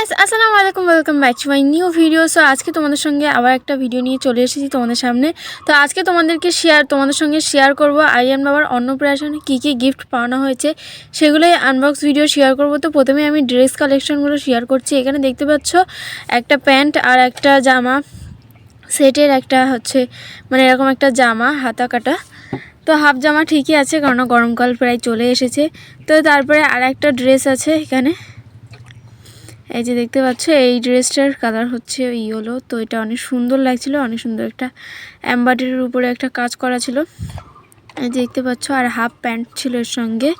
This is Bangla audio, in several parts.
গাইস আসসালামু আলাইকুম welcome back to my new video so আজকে তোমাদের সঙ্গে আবার একটা ভিডিও নিয়ে চলে এসেছি তোমাদের সামনে। তো আজকে তোমাদেরকে শেয়ার তোমাদের সঙ্গে শেয়ার করব আরিয়ান বাবার অন্নপ্রাশনে কী কী গিফট পাওয়ানো হয়েছে, সেগুলোই আনবক্স ভিডিও শেয়ার করব। তো প্রথমে আমি ড্রেস কালেকশনগুলো শেয়ার করছি। এখানে দেখতে পাচ্ছ একটা প্যান্ট আর একটা জামা, সেটের একটা হচ্ছে মানে এরকম একটা জামা, হাতা কাটা। তো হাফ জামা ঠিকই আছে কারণ গরমকাল প্রায় চলে এসেছে। তো তারপরে আর একটা ড্রেস আছে এখানে। এই যে দেখতে পাচ্ছ, এই ড্রেসটার কালার হচ্ছে ইয়েলো। তো এটা অনেক সুন্দর লাগছিল, অনেক সুন্দর একটা অ্যাম্বাডারির উপরে একটা কাজ করা ছিল। এই দেখতে পাচ্ছ, আর হাফ প্যান্ট ছিল এর সঙ্গে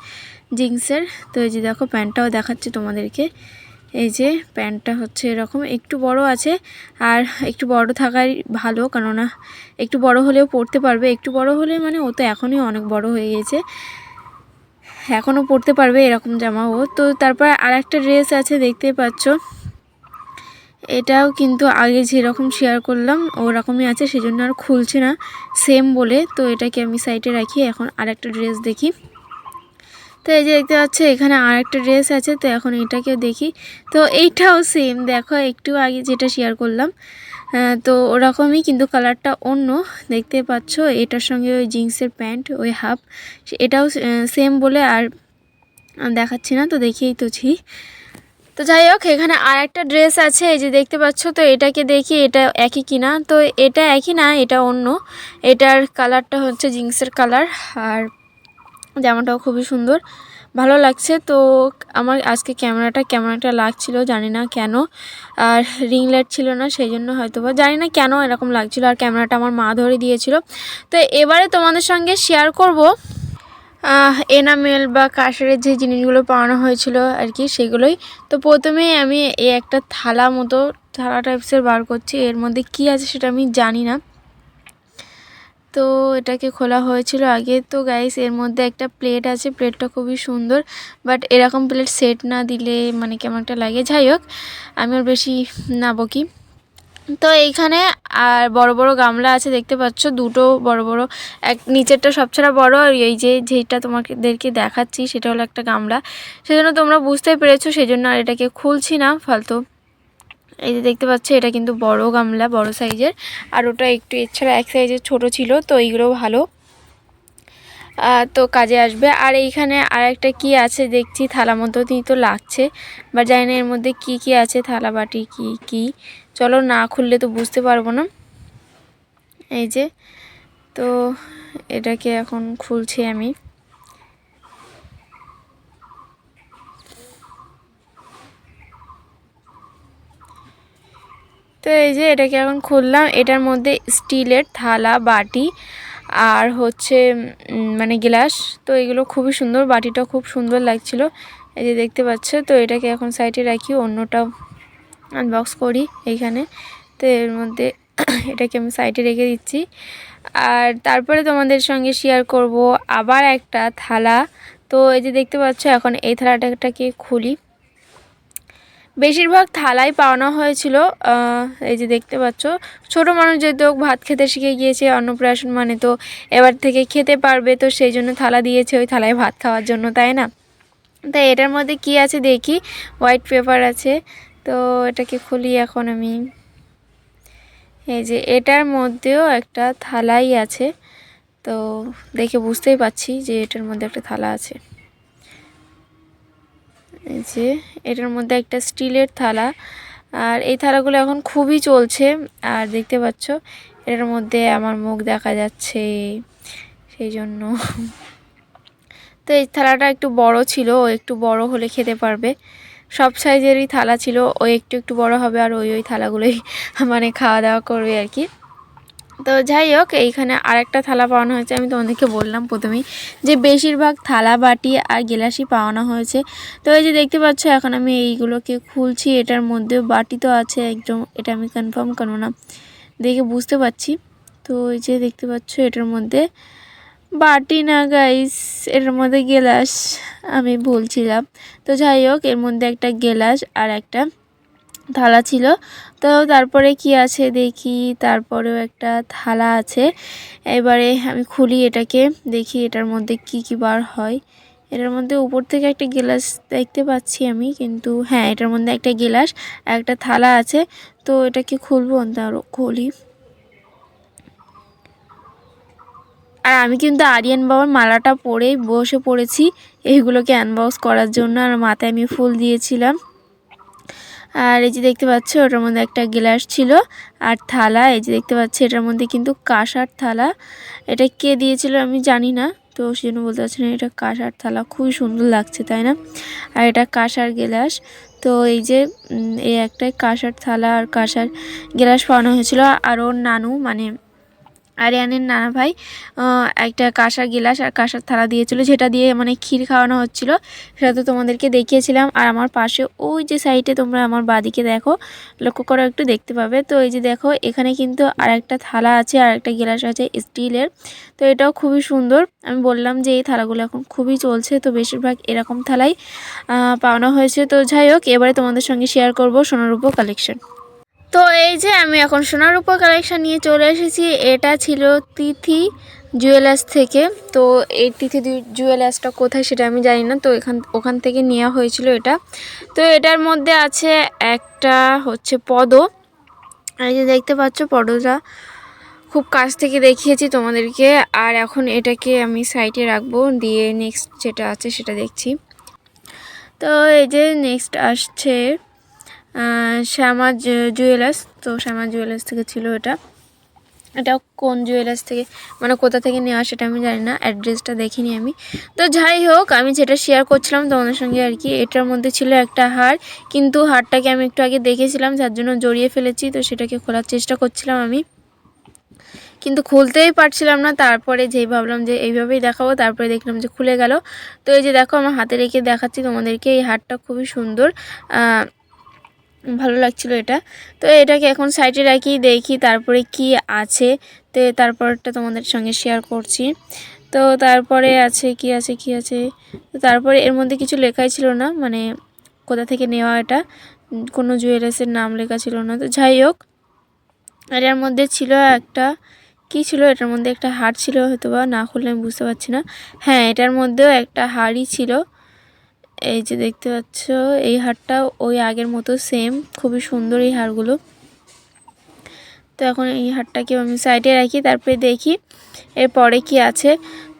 জিন্সের। তো এই যে দেখো, প্যান্টটাও দেখাচ্ছি তোমাদেরকে। এই যে প্যান্টটা হচ্ছে এরকম, একটু বড় আছে আর একটু বড় থাকাই ভালো, কেননা একটু বড় হলেও পরতে পারবে। একটু বড় হলে মানে ও তো এখনই অনেক বড় হয়ে গেছে। এখনও পরতে পারবে এরকম জামাও। তো তারপর আর একটা ড্রেস আছে, দেখতে পাচ্ছ। এটাও কিন্তু আগে যেরকম শেয়ার করলাম, ওরকমই আছে, সেজন্য আর খুলছে না। সেম বলে, তো এটাকে আমি সাইডে রাখি, এখন আর একটা ড্রেস দেখি। তো এই যে দেখতে পাচ্ছ, এখানে আর একটা ড্রেস আছে, তো এখন এটাকেও দেখি। তো এইটাও সেম দেখো, একটু আগে যেটা শেয়ার করলাম। তো ওরকমই কিন্তু কালারটা অন্য। দেখতে পাচ্ছ, এটার সঙ্গে ওই জিন্সের প্যান্ট, ওই হাফ। এটাও সেম বলে আর দেখাচ্ছি না, তো দেখেই তোছি তো যাই হোক, এখানে আর একটা ড্রেস আছে, এই যে দেখতে পাচ্ছ তো, এটাকে দেখি, এটা একই কিনা? তো এটা একই না, এটা অন্য। এটার কালারটা হচ্ছে জিন্সের কালার আর জামাটাও খুবই সুন্দর। ভালো লাগছে। তো আমার আজকে ক্যামেরাটা একটা লাগছিল জানি না কেন। আর রিং লাইট ছিল না সেই জন্য হয়তো বা জানি না কেন এরকম লাগছিল। আর ক্যামেরাটা আমার মা ধরে দিয়েছিল। তো এবারে তোমাদের সঙ্গে শেয়ার করব। এনামেল বা কাশারের যে জিনিসগুলো পাওয়ানো হয়েছিল আর কি সেগুলোই। তো প্রথমে আমি এই একটা থালা মতো, থালা টাইপসের বার করছি। এর মধ্যে কি আছে সেটা আমি জানি না। তো এটাকে খোলা হয়েছিল আগে। তো গাইস এর মধ্যে একটা প্লেট আছে প্লেটটা খুবই সুন্দর বাট এরকম প্লেট সেট না দিলে মানে কেমন একটা লাগে। যাই হোক, আমি আর বেশি না বকি তো এইখানে আর বড় বড় গামলা আছে, দেখতে পাচ্ছ? দুটো বড় বড়, এক নিচেরটা সবছাড়া বড়, আর এই যে যেটা তোমাদেরকে দেখাচ্ছি, সেটা হলো একটা গামলা। সেজন্য তোমরা বুঝতেই পেরেছ সেই জন্য আর এটাকে খুলছি না, ফালতু। এই যে দেখতে পাচ্ছ, এটা কিন্তু বড় গামলা, বড় সাইজের। আর ওটা একটু এছাড়া এক সাইজের ছোট ছিল, তো এইগুলো ভালো। তো কাজে আসবে। আর এইখানে আর একটা কি আছে দেখছি, থালা মতোই তো লাগছে। বা জানি না এর মধ্যে কি কি আছে, থালা বাটি কি কি। চলো না খুললে তো বুঝতে পারব না। এই যে, তো এটাকে এখন খুলছি আমি। তো এই যে এটাকে এখন খুললাম, এটার মধ্যে স্টিলের থালা, বাটি আর হচ্ছে মানে গ্লাস। তো এগুলো খুবই সুন্দর বাটিটা খুব সুন্দর লাগছিল। এই যে দেখতে পাচ্ছ, তো এটাকে এখন সাইডে রাখি অন্যটা আনবক্স করি এইখানে তো এর মধ্যে এটাকে আমি সাইডে রেখে দিচ্ছি। আর তারপরে তোমাদের সঙ্গে শেয়ার করব আবার একটা থালা। তো এই যে দেখতে পাচ্ছ, এখন এই থালাটাকে খুলি। বেশিরভাগ থালাই পাওয়ানো হয়েছিল এই যে দেখতে পাচ্ছ। ছোট মানুষ যেহেতু ভাত খেতে শিখে গিয়েছে, অন্নপ্রাশন মানে তো এবার থেকে খেতে পারবে, তো সেই জন্য থালা দিয়েছে ওই থালায় ভাত খাওয়ার জন্য, তাই না? তাই এটার মধ্যে কি আছে দেখি, হোয়াইট পেপার আছে। তো এটাকে খুলি এখন আমি। এই যে এটার মধ্যেও একটা থালাই আছে। তো দেখে বুঝতেই পাচ্ছি যে এটার মধ্যে একটা থালা আছে। যে, এটার মধ্যে একটা স্টিলের থালা। আর এই থালাগুলো এখন খুবই চলছে। আর দেখতে পাচ্ছ, এটার মধ্যে আমার মুখ দেখা যাচ্ছে সেই জন্য। তো এই থালাটা একটু বড় ছিল, ও একটু বড় হলে খেতে পারবে। সব সাইজেরই থালা ছিল, ও একটু একটু বড় হবে আর ওই ওই থালাগুলোই মানে খাওয়া দাওয়া করবে আর কি। তো যাই হোক, এইখানে আরেকটা থালা পাওয়ানো হয়েছে, আমি তোমাদেরকে বললাম প্রথমেই যে বেশিরভাগ থালা বাটি আর গেলাসই পাওয়ানো হয়েছে। তো এই যে দেখতে পাচ্ছ, এখন আমি এইগুলোকে খুলছি, এটার মধ্যে বাটি তো আছে একদম, এটা আমি কনফার্ম করো না, দেখে বুঝতে পারছি। তো এই যে দেখতে পাচ্ছ, এটার মধ্যে বাটি না গাইস এটার মধ্যে গেলাস, আমি বলছিলাম। তো যাই হোক, এর মধ্যে একটা গেলাস আর একটা থালা ছিল। তো তারপরে কি আছে দেখি, তারপরেও একটা থালা আছে। এবারে আমি খুলি এটাকে, দেখি এটার মধ্যে কি কি বার হয়। এটার মধ্যে উপর থেকে একটা গিলাস দেখতে পাচ্ছি আমি, কিন্তু হ্যাঁ এটার মধ্যে একটা গিলাস, একটা থালা আছে। তো এটাকে খুলবো তারও খুলি। আর আমি কিন্তু আরিয়ান বাবার মালাটা পরেই বসে পড়েছি এইগুলোকে আনবক্স করার জন্য। আর মাথায় আমি ফুল দিয়েছিলাম। আর এই যে দেখতে পাচ্ছ, ওটার মধ্যে একটা গ্লাস ছিল আর থালা। এই যে দেখতে পাচ্ছি, এটার মধ্যে কিন্তু কাঁসার থালা। এটা কে দিয়েছিল আমি জানি না, তো সেই জন্য বলতে পারছি না, এটা কাঁসার থালা। খুবই সুন্দর লাগছে, তাই না? আর এটা কাঁসার গ্লাস। তো এই যে এই একটাই কাঁসার থালা আর কাঁসার গ্লাস পাওয়ানো হয়েছিল। আর ওর নানু মানে আরিয়ানের নানা ভাই একটা কাঁসার গিলাস আর কাঁসার থালা দিয়েছিল, যেটা দিয়ে মানে ক্ষীর খাওয়ানো হচ্ছিল। সেটা তো তোমাদেরকে দেখিয়েছিলাম। আর আমার পাশে ওই যে সাইডে তোমরা আমার বাদিকে দেখো, লক্ষ্য করো একটু দেখতে পাবে। তো এই যে দেখো, এখানে কিন্তু আর একটা থালা আছে আর একটা গিলাস আছে স্টিলের। তো এটাও খুবই সুন্দর। আমি বললাম যে এই থালাগুলো এখন খুবই চলছে, তো বেশিরভাগ এরকম থালাই পাওয়ানো হয়েছে। তো যাই হোক, এবারে তোমাদের সঙ্গে শেয়ার করব সোনারূপ কালেকশন তো এই যে আমি এখন সোনার উপর কালেকশান নিয়ে চলে এসেছি। এটা ছিল তিথি জুয়েলার্স থেকে। তো এই তিথি জুয়েলার্সটা কোথায় সেটা আমি জানি না। তো এখান, ওখান থেকে নেওয়া হয়েছিল এটা। তো এটার মধ্যে আছে একটা হচ্ছে পদ। এই যে দেখতে পাচ্ছ পদটা, খুব কাছ থেকে দেখিয়েছি তোমাদেরকে। আর এখন এটাকে আমি সাইডে রাখব। দিয়ে নেক্সট যেটা আছে সেটা দেখছি। তো এই যে নেক্সট আসছে শ্যামা জুয়েলার্স। তো শ্যামা জুয়েলার্স থেকে ছিল এটা। এটা কোন জুয়েলার্স থেকে মানে কোথা থেকে নেওয়া সেটা আমি জানি না। অ্যাড্রেসটা দেখিনি আমি। তো যাই হোক, আমি যেটা শেয়ার করছিলাম তোমাদের সঙ্গে আর কি, এটার মধ্যে ছিল একটা হার। কিন্তু হারটাকে আমি একটু আগে দেখেছিলাম, যার জন্য জড়িয়ে ফেলেছি। তো সেটাকে খোলার চেষ্টা করছিলাম আমি। কিন্তু খুলতেই পারছিলাম না। তারপরে যেই ভাবলাম যে এইভাবেই দেখাবো, তারপরে দেখলাম যে খুলে গেল। তো এই যে দেখো, আমার হাতে রেখে দেখাচ্ছি তোমাদেরকে, এই হারটা খুবই সুন্দর। ভালো লাগছিল এটা। তো এটাকে এখন সাইডে রাখি, দেখি তারপরে কি আছে। তো তারপরটা তোমাদের সঙ্গে শেয়ার করছি। তো তারপরে আছে, কি আছে কি আছে? তো তারপরে এর মধ্যে কিছু লেখাই ছিল না মানে কোথা থেকে নেওয়া এটা? কোনো জুয়েলার্সের নাম লেখা ছিল না। তো যাই হোক এটার মধ্যে ছিল একটা, কি ছিল? এটার মধ্যে একটা হাড় ছিল হয়তো বা না খুললে আমি বুঝতে পারছি না। হ্যাঁ এটার মধ্যেও একটা হাড়ই ছিল। এই যে দেখতে পাচ্ছ এই হারটা ওই আগের মতো সেম খুবই সুন্দর এই হারগুলো। তো এখন এই হারটাকে আমি সাইডে রাখি তারপরে দেখি এরপরে কি আছে।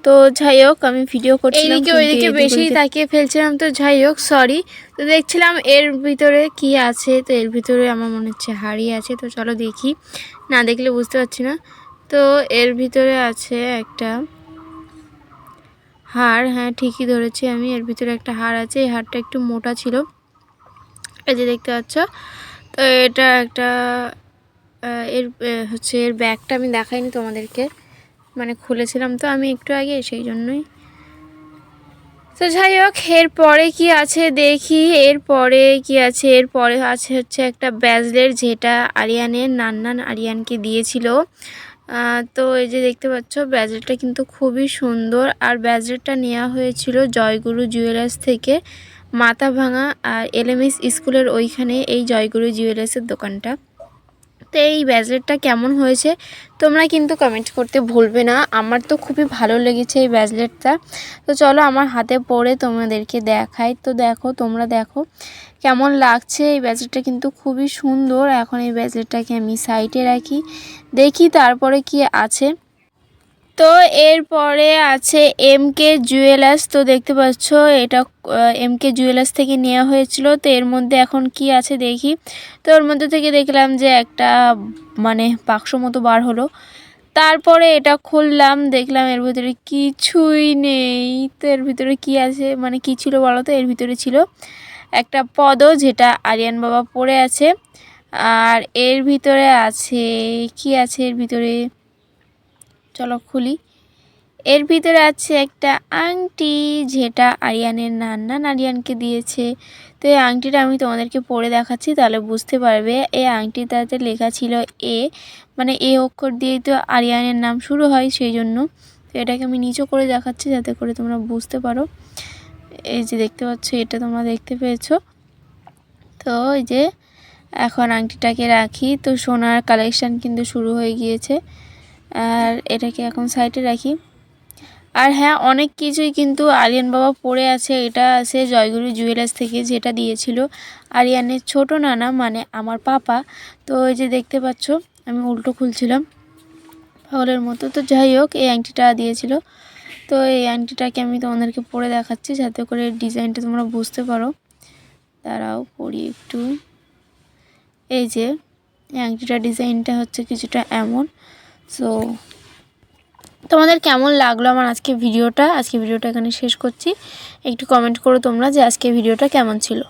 তো যাই হোক আমি ভিডিও করছিলাম ওইদিকে বেশি তাকিয়ে ফেলছিলাম তো যাই হোক সরি তো দেখছিলাম এর ভিতরে কি আছে তো এর ভিতরে আমার মনে হচ্ছে হাড়ি আছে তো চলো দেখি। না দেখলে বুঝতে পারছি না। তো এর ভিতরে আছে একটা হাড় হ্যাঁ ঠিকই ধরেছি আমি। এর ভিতরে একটা হাড় আছে, এই হাড়টা একটু মোটা ছিল। এই যে দেখতে পাচ্ছ, তো এটা একটা এর হচ্ছে এর ব্যাগটা আমি দেখাইনি তোমাদেরকে। মানে খুলেছিলাম তো আমি একটু আগে, সেই জন্যই। তো যাই হোক, এরপরে কি আছে দেখি। এরপরে কি আছে? এরপরে আছে হচ্ছে একটা ব্যাজলের যেটা আরিয়ানের নান্নান আরিয়ানকে দিয়েছিল। তো এই যে দেখতে পাচ্ছ ব্যাজলেটটা কিন্তু খুবই সুন্দর। আর ব্যাজলেটটা নেওয়া হয়েছিল জয়গুরু জুয়েলার্স থেকে। মাথা ভাঙা আর এলএমএস স্কুলের ওইখানে এই জয়গুরু জুয়েলার্সের দোকানটা। তো এই ব্যাজলেটটা কেমন হয়েছে, তোমরা কিন্তু কমেন্ট করতে ভুলবে না। আমার তো খুবই ভালো লেগেছে এই ব্যাজলেটটা। তো চলো আমার হাতে পরে তোমাদেরকে দেখাই। তো দেখো, তোমরা দেখো কেমন লাগছে। এই ব্যাজলেটটা কিন্তু খুবই সুন্দর। এখন এই ব্যাজলেটটাকে আমি সাইডে রাখি। দেখি তারপরে কি আছে। তো এরপরে আছে এম কে জুয়েলার্স তো দেখতে পাচ্ছ, এটা এম কে জুয়েলার্স থেকে নেওয়া হয়েছিল। তো এর মধ্যে এখন কি আছে দেখি। তো ওর মধ্যে থেকে দেখলাম যে একটা মানে বাক্স মতো বার হলো। তারপরে এটা খুললাম, দেখলাম এর ভিতরে কিছুই নেই। তো এর ভিতরে কি আছে মানে কি ছিল বলো তো? এর ভিতরে ছিল একটা পদ যেটা আরিয়ান বাবা পড়ে আছে। আর এর ভিতরে আছে, কি আছে এর ভিতরে? চলো খুলি। এর ভিতরে আছে একটা আংটি, যেটা আরিয়ানের নান্না আরিয়ানকে দিয়েছে। তো এই আংটিটা আমি তোমাদেরকে পরে দেখাচ্ছি, তাহলে বুঝতে পারবে। এই আংটিটাতে লেখা ছিল এ মানে এ অক্ষর দিয়েই তো আরিয়ানের নাম শুরু হয় সেই জন্য তো এটাকে আমি নিচু করে দেখাচ্ছি, যাতে করে তোমরা বুঝতে পারো। এই যে দেখতে পাচ্ছ, এটা তোমরা দেখতে পেয়েছ। তো এই যে এখন আংটিটাকে রাখি। তো সোনার কালেকশান কিন্তু শুরু হয়ে গিয়েছে। আর এটাকে এখন সাইডে রাখি। আর হ্যাঁ অনেক কিছুই কিন্তু আরিয়ান বাবা পড়ে আছে। এটা আছে জয়গুরু জুয়েলার্স থেকে যেটা দিয়েছিল। আরিয়ানের ছোট নানা মানে আমার পাপা। তো এই যে দেখতে পাচ্ছ, আমি উল্টো খুলছিলাম পাগলের মতো। তো যাই হোক, এই আংটিটা দিয়েছিল। তো এই আংটিটাকে আমি তোমাদেরকে পরে দেখাচ্ছি, যাতে করে ডিজাইনটা তোমরা বুঝতে পারো। তারাও পরি একটু। এই যে, এই আংটিটা ডিজাইনটা হচ্ছে কিছুটা এমন। সো তোমাদের কেমন লাগল আমার আজকে ভিডিওটা? আজকে ভিডিওটা এখানে শেষ করছি। একটু কমেন্ট করো তোমরা যে আজকে ভিডিওটা কেমন ছিল।